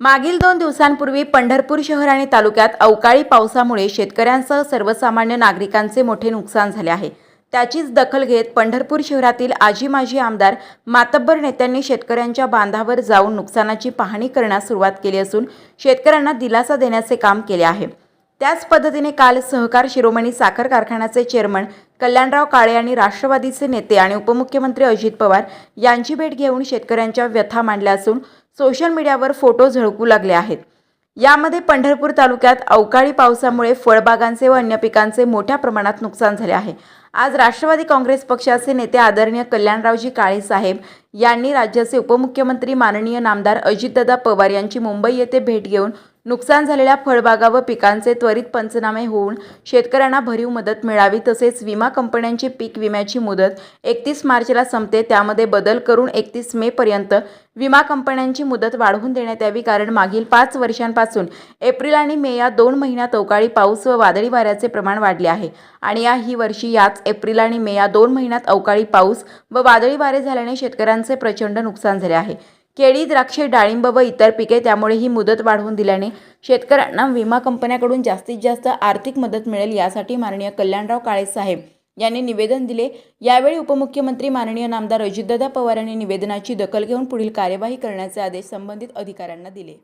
मागील दोन दिवसांपूर्वी पंढरपूर शहर आणि तालुक्यात अवकाळी पावसामुळे शेतकऱ्यांसह सर्वसामान्य नागरिकांचे मोठे नुकसान झाले आहे. त्याचीच दखल घेत पंढरपूर शहरातील आजी माजी आमदार मातब्बर नेत्यांनी शेतकऱ्यांच्या बांधावर जाऊन नुकसानाची पाहणी करण्यास सुरुवात केली असून शेतकऱ्यांना दिलासा देण्याचे काम केले आहे. त्याच पद्धतीने काल सहकार शिरोमणी साखर कारखान्याचे चेअरमन कल्याणराव काळे आणि राष्ट्रवादीचे नेते आणि उपमुख्यमंत्री अजित पवार यांची भेट घेऊन शेतकऱ्यांच्या व्यथा मांडल्या असून सोशल मीडियावर फोटो झळकू लागले आहेत. यामध्ये पंढरपूर तालुक्यात अवकाळी पावसामुळे फळबागांचे व अन्य पिकांचे मोठ्या प्रमाणात नुकसान झाले आहे. आज राष्ट्रवादी काँग्रेस पक्षाचे नेते आदरणीय कल्याणरावजी काळे साहेब यांनी राज्याचे उपमुख्यमंत्री माननीय नामदार अजितदादा पवार यांची मुंबई येथे भेट घेऊन नुकसान झालेल्या फळबागा व पिकांचे त्वरित पंचनामे होऊन शेतकऱ्यांना भरीव मदत मिळावी तसेच विमा कंपन्यांची पीक विम्याची मुदत एकतीस मार्चला संपते. त्यामध्ये बदल करून एकतीस मे पर्यंत विमा कंपन्यांची मुदत वाढवून देण्यात यावी कारण मागील पाच वर्षांपासून एप्रिल आणि मे या दोन महिन्यात अवकाळी पाऊस व वादळी वाऱ्याचे प्रमाण वाढले आहे. आणि या ही वर्षी याच एप्रिल आणि मे या दोन महिन्यात अवकाळी पाऊस व वादळी वारे झाल्याने शेतकऱ्यांचे प्रचंड नुकसान झाले आहे. केळी द्राक्षे डाळिंब व इतर पिके त्यामुळे ही मुदत वाढवून दिल्याने शेतकऱ्यांना विमा कंपन्याकडून जास्तीत जास्त आर्थिक मदत मिळेल यासाठी माननीय कल्याणराव काळेसाहेब यांनी निवेदन दिले. यावेळी उपमुख्यमंत्री माननीय नामदार अजितदादा पवार यांनी निवेदनाची दखल घेऊन पुढील कार्यवाही करण्याचे आदेश संबंधित अधिकाऱ्यांना दिले.